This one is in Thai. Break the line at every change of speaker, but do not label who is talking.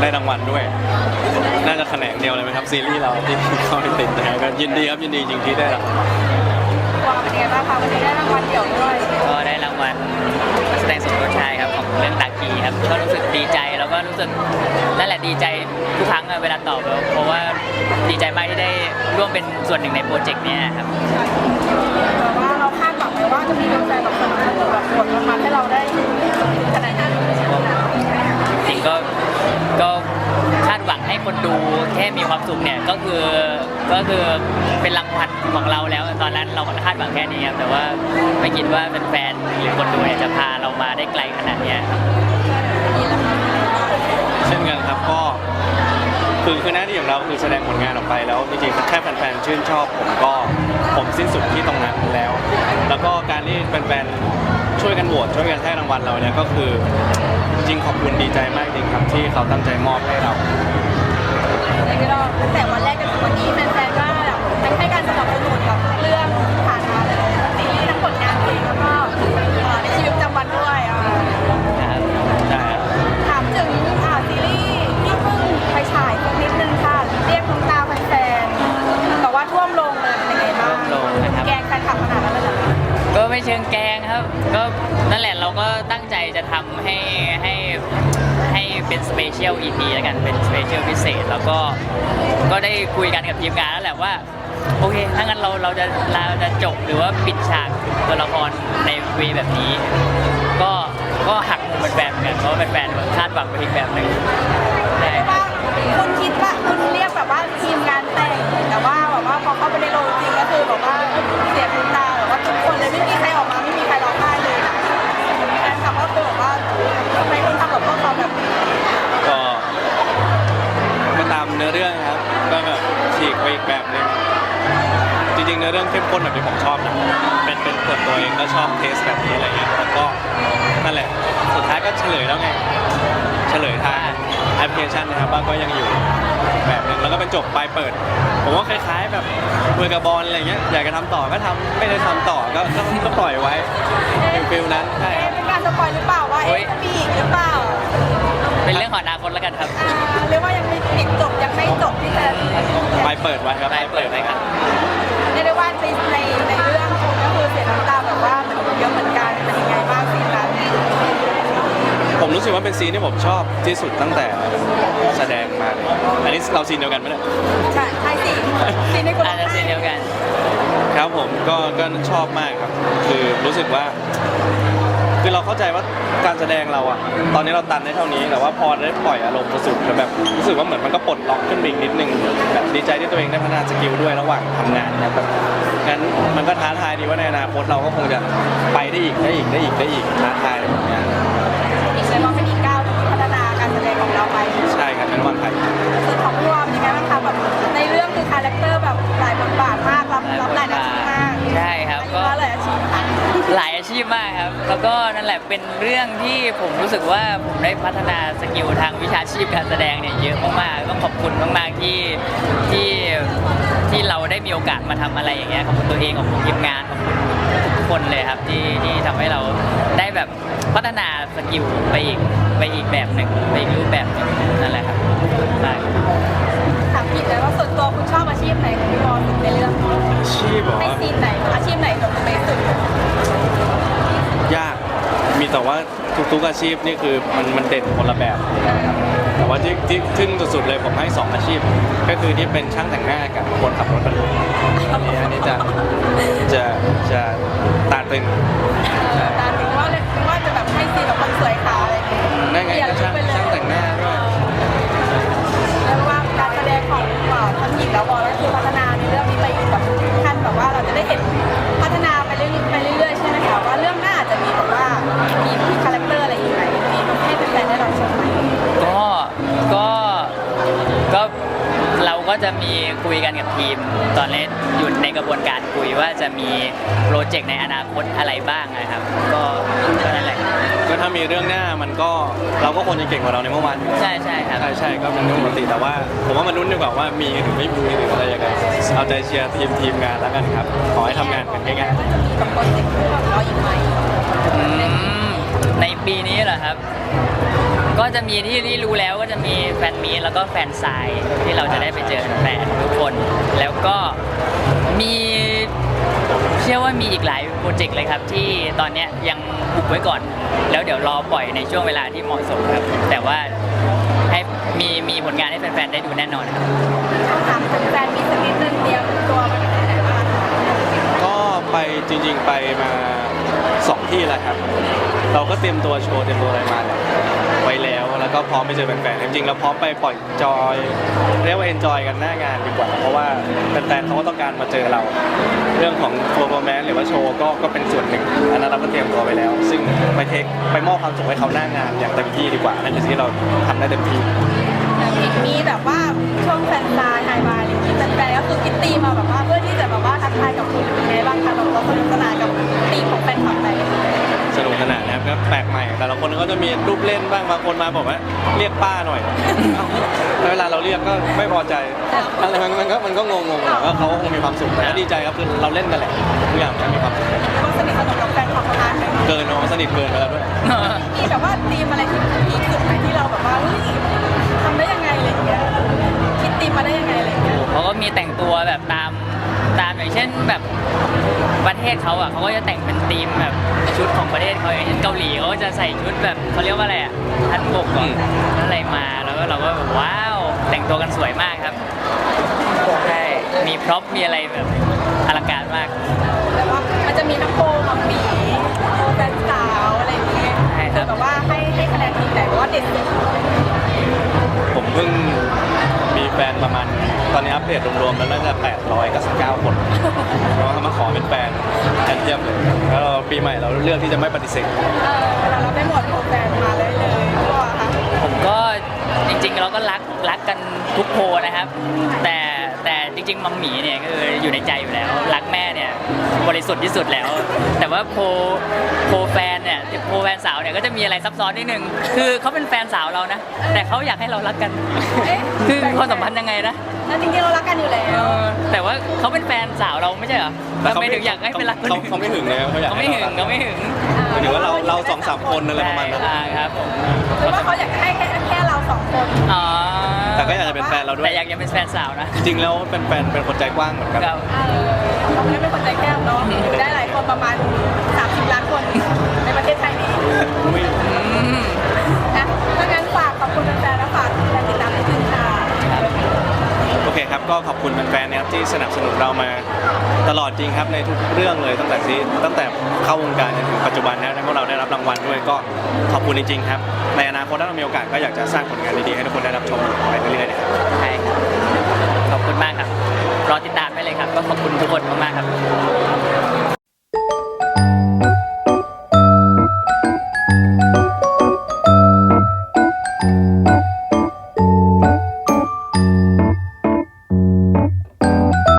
ได้รางวัลด้วย น่าจะแขนงเดียวเลยไหมครับซีรีส์เราที่เข้าไปติดนะฮะก็ยินดีครับยินดีจริงที่ได้รางวัล
วางเป็นไงบ้างคะวันนี้ได้รางวัลเดี่ยวด้วย
ก็ได้รางวัลนักแสดงสมทบชายครับของเรื่องตากีครับก็รู้สึกดีใจแล้วก็รู้สึกนั่นแหละดีใจทุกครั้งอะเวลาตอบเพราะว่าดีใจมากที่ได้ร่วมเป็นส่วนหนึ่งในโปรเจกต์เนี้ยครับ
ค่มี
ความสุขเนี่ยก็คือก็คือเป็นรางวัลของเราแล้ว ตอนนั้นเราคาดหวังแค่นี้ครับแต่ว่าไม่คิดว่าแฟนๆหรือคนดูเนี่ยจะพาเรามาได้ไกลขนาดเนี้ยครับ
เช่นกันครับก็คือคือหน้าที่ของเราคือแสดงผลงานออกไปแล้วจริงๆแค่แฟนๆชื่นชอบ ผมก็ผมสิ้นสุดที่ตรงนั้นแล้ว แล้วก็การที่แฟนๆช่วยกันโหวตช่วยกันให้รางวัลเราเนี่ยก็คือจริงขอบคุณดีใจมากจริงครับที่เขาตั้งใจมอบให้เรา
อย่างที่เราตั้งแต่วันแรกจนถึงวันนี้แฟนๆก็ ก็นั่นแห
ละเราก็ตั้งใจจะทำให้ให้ให้เป็นสเปเชียล EP แล้วกันเป็นสเปเชียลพิเศษ แล้วก็ก็ได้คุยกันกับทีมงานแล้วแหละว่า โอเค ถ้างั้นเราเราจะเราจะจบหรือว่าปิดฉากตัวละครในเวแบบนี้ ก็ก็หักมุมเป็นแฟนเหมือนกันเพราะว่าเป็นแฟนคาดหวังไปอีกแบบหนึ่งใช่
เรียกว่าคุณคิดว่าคุณเรียกแบบว่าทีมงานแต่งแต่ว่าแบบว่าพอเข้าไปในโรงจริงก็คือแบบว่าเสียน้ำตาแบบว่าทุกคนเลยไม่มีใครออก ริง
ๆเนื้อเรื่องเข้มข้นแบบที่ผมชอบนะเป็นเป็นส่วนตัวเองก็ชอบเทสแบบนี้อะไรเงี้ยแล้วก็นั่นแหละสุดท้ายก็เฉลยแล้วไงเฉลยทางแอปพลิเคชันนะครับว่าก็ยังอยู่แบบหนึงแล้วก็เป็นจบปลายเปิด ผมว่าคล้ายๆแบบมือกับบอลอะไรเงี้ยอยากจะทำต่อก็ทำไม่ได้ทำต่อก็ก็ก็ปล่อยไว้ฟิลฟิลนั้นใช่ค
เอ๊ะ
รับ
เป็นการสปอยหรือเปล่าว่า
เฮ้
เอ๊ะ
ย
จะมีอีกหรือเปล่า
เป็นเรื่องของอนาคตแล้วกันครับ
อ่าหรือว่ายังไม่ปิดจบยังไม่จบที่จะ
ปลายเปิดไว้ครับ
ปลายเปิดไว้
ซีน
ที่ผมชอบที่สุดตั้งแต่แสดงมาเลยอันนี้เราซีนเดียวกันไหมเนี่ย
ใช่ใช่สิซีนในคุณ
อาจจะเช่นเดียวกัน
ครับผมก็ก็ชอบมากครับ คือรู้สึกว่า คือเราเข้าใจว่าการแสดงเราอะตอนนี้เราตันได้เท่านี้แต่ว่าพอได้ปล่อยอารมณ์สุดๆแล้วแบบรู้สึกว่าเหมือนมันก็ปลดล็อกขึ้นไปอีกนิดนึงแบบดีใจที่ตัวเองได้พัฒนาสกิลด้วยระหว่างทำงานนะแบบงั้นมันก็ท้าทายดีว่าในอนาคตเราก็คงจะไปได้อีกได้อีกได้อีกได้อีกท้าทายแบบเนี้ย
ใช่
ครับเป็นวันไทย
คือของพี่วอมยังไงบ้างคะแบบในเรื่องคือคาแรคเตอร์แบบหลายบทบาทมากรับรับหลายอาชีพมาก
ใช่ครับก็
ก็หลายอาชีพค่ะ
หลายอาชีพมากครับ แล้วก็นั่นแหละเป็นเรื่องที่ผมรู้สึกว่าผมได้พัฒนาสกิลทางวิชาชีพการแสดงเนี่ยเยอะมากๆต้องขอบคุณมากๆที่ที่ที่เราได้มีโอกาสมาทำอะไรอย่างเงี้ยขอบคุณตัวเองขอบคุณทีมงานขอบคุณทุกๆ คนเลยครับที่ที่ทำให้เราได้แบบพัฒนาสกิลไปอีกไปอีกแบบหนึ่งไปอีกรูปแบบหนึ่งนั่นแหละครับใช่
ถามผิดเลยว่าส่วนตัวคุณชอบอาชีพไหนของพี่วอมในเรื่อง
อาชีพเหรอ
ในซีนไหนอาชีพไหนแบบเบสุด
ยากมีแต่ว่าทุกๆอาชีพนี่คือมันมันเด่นคนละแบบนะครับแต่ว่าที่ที่ทึ่งสุดๆเลยผมให้สองอาชีพ ก็คือที่เป็นช่างแต่งหน้ากับคนขับรถบรรทุกอันนี้อันนี้จะ จะจะตาตึ
งใช่ คุ
ยว่าจะมีโปรเจกต์ในอนาคตอะไรบ้างนะครับ ก็ก็นั่นแหละ
ก็ถ้ามีเรื่องหน้ามันก็เราก็ควรจะเก่งกว่าเราในเมื่อวานอยู่แล้ว
ใช่ใช่ครับ
ใช่ใช่ก็เป็นเรื่องปกติแต่ว่า ผมว่ามันลุ้นดีกว่าว่ามีหรือไม่มีหรืออะไรยังไงเอาใจเชียร์ทีมทีมงานแล้วกันครับ ขอให้ทำงานกันง่าย
ว่าจะมีแบบโปรเจกต์คู่กับเราอีกไหม
อืมในปีนี้เหรอครับ ก็จะมีที่ที่รู้แล้วก็จะมีแฟนมีตแล้วก็แฟนไซน์ที่เราจะได้ไปเจอแฟนทุกคน แล้วก็มีเชื่อว่ามีอีกหลายโปรเจกต์เลยครับ ที่ตอนเนี้ยยังอุบไว้ก่อน แล้วเดี๋ยวรอปล่อยในช่วงเวลาที่เหมาะสมครับ แต่ว่าให้มีมีผลงานให้แฟนๆได้ดูแน่นอนครับ
ต้องถามแฟนมีสักนิดนึงเตรียมตัวไปถึงไหนบ้าง
ก็ไปจริงๆไปมาสองที่แล้วครับ เราก็เตรียมตัวโชว์เตรียมตัวอะไรมาแล้ว ไว้แล้ว แล้วก็พร้อมไปเจอแฟนๆจริงๆเราพร้อมไปปล่อยจอยเรียกว่าเอนจอยกันหน้างานดีกว่า เพราะว่าแฟนๆเขาก็ต้องการมาเจอเรา เรื่องของโปรโมแมนหรือว่าโชว์ก็ก็เป็นส่วนหนึ่งอันนั้นเราก็เตรียมตัวไปแล้ว ซึ่งไปเทคไปมอบความสุขให้เขาหน้างานอย่างเต็มที่ดีกว่านั่นคือสิ่งที่เราทำได้เต็มที่
มีแบบว่าช่วงแฟนซายไฮบาร์อย่างนี้แฟนๆก็คือคิดตีมาแบบว่าเพื่อที่จะแบบว่าทักทายกับคุณเป็นไงบ้างคะแบบเราสนุกสนานกับตีมของแฟนคลับไป
สนุกสนานนะครับก็แปลกใหม่ แต่ละคนก็จะมีรูปเล่นบ้างบางคนมาบอกว่าเรียกป้าหน่อยเอ้าแล้วเวลาเราเรียกก็ไม่พอใจอะไรมันมันก็มันก็งงงๆแต่ว่าเขาก็คงมีความสุขแต่ก็ดีใจครับคือเราเล่นกันแหละทุกอย่างมันมีความสุข
ก็สนิทสนมกับแฟนคลับประมาณนึง
เกินเนาะสนิทเกินไปแล้วด้วย
มีแบบว่าตีมอะไรที่พีคสุดไหมที่เราแบบว่าเฮ้ยทำได้ยังไงอะไรอย่างเงี้ยคิดตีมมาได้ยังไงอะไรอย่างเงี้ย
เขาก็มีแต่งตัวแบบตาม ตามอย่างเช่นแบบประเทศเขาอะเขาก็จะแต่งเป็นธีมแบบชุดของประเทศเขาอย่างเช่นเกาหลีเขาก็จะใส่ชุดแบบเขาเรียกว่าอะไรอะทันบก
อื
อะ
ม
อะไรมาแล้วก็เราก็แบบว้าวแต่งตัวกันสวยมากครับใช่มีพร็อพมีอะไรแบบอลังการมาก
แต่ว่ามันจะมีทั้งโปรมัมหมีโปรแฟนสาวอะไรอย่างเงี้ย
ใช่ครับ
แบบว่าให้ให้คะแนนทีมไหนแบบว่าเด็ดสุด
ผมเพิ่งมี แฟนประมาณ ตอนนี้อัปเดตรวมๆแล้วน่าจะ899 คนเพราะว่าเขามาขอเป็นแฟนแทนเทียมเลยแล้วเราปีใหม่เราเลือกที่จะไม่ปฏิเสธ
เออเวลาเราได้หมดโปรแฟนมาเลยเลยก็ค่ะ
ผมก็จริงๆเราก็รักรักกันทุกโพลนะครับ แต่แต่จ ริงๆมัมหมีเนี่ยก็คืออยู่ในใจอยู่แล้ว รักแม่เนี่ยบริสุทธิ์ที่สุดแล้ว แต่ว่าโพลโพลแฟนเนี่ยโพลแฟนสาวเนี่ยก็จะมีอะไรซับซ้อนนิดนึงคือเขาเป็นแฟนสาวเรานะ แต่เขาอยากให้เรารักกัน
เอ๊ะ
คือความสัมพันธ์ยังไงนะ
แล้วจริงๆเรารักกันอยู่แล้
เอ
ว
อแต่ว่าเขาเป็นแฟนสาวเราไม่ใช่เหรอ
แต่
ทำ
เขา
ไม
ไม่
ถึงอยากให้ไปรักคน
เขา
อื่น
เขาไม่หึงเลยเขาอยาก
เขาไม่หึงเขาไม่หึง
หมายถึงว่าเราเราสองสามคนอะไรประมาณนั้น
อ่าครับผม
หรือว่าเขาอยากให้แค่แค่เราสองคน
อ๋อ
แต่ก็อยากจะเป็นแฟนเราด้ว
แต่
ย
อยากจะเป็นแฟนสาวนะ
จริงๆแล้วเป็นแฟนเป็นคนใจกว้างเหมือนกัน
ครับ
เออเราไม่ได้เป็นคนใจแก้วเนาะอยู่ได้หลายคนประมาณ 30 ล้านคนในประเทศไทยนี้
ไม่
อืม
ครับก็ขอบคุณแฟนๆนะครับที่สนับสนุนเรามาตลอดจริงครับในทุกเรื่องเลยตั้งแต่ที่ตั้งแต่เข้าวงการจนถึงปัจจุบันนะแล้วพวกเราได้รับรางวัลด้วยก็ขอบคุณจริงๆครับในอนาคตถ้าเรามีโอกาสก็อยากจะสร้างผลงานดีๆให้ทุกคนได้รับชมไปเรื่อยๆนะครับ
ใช่ครับขอบคุณมากครับ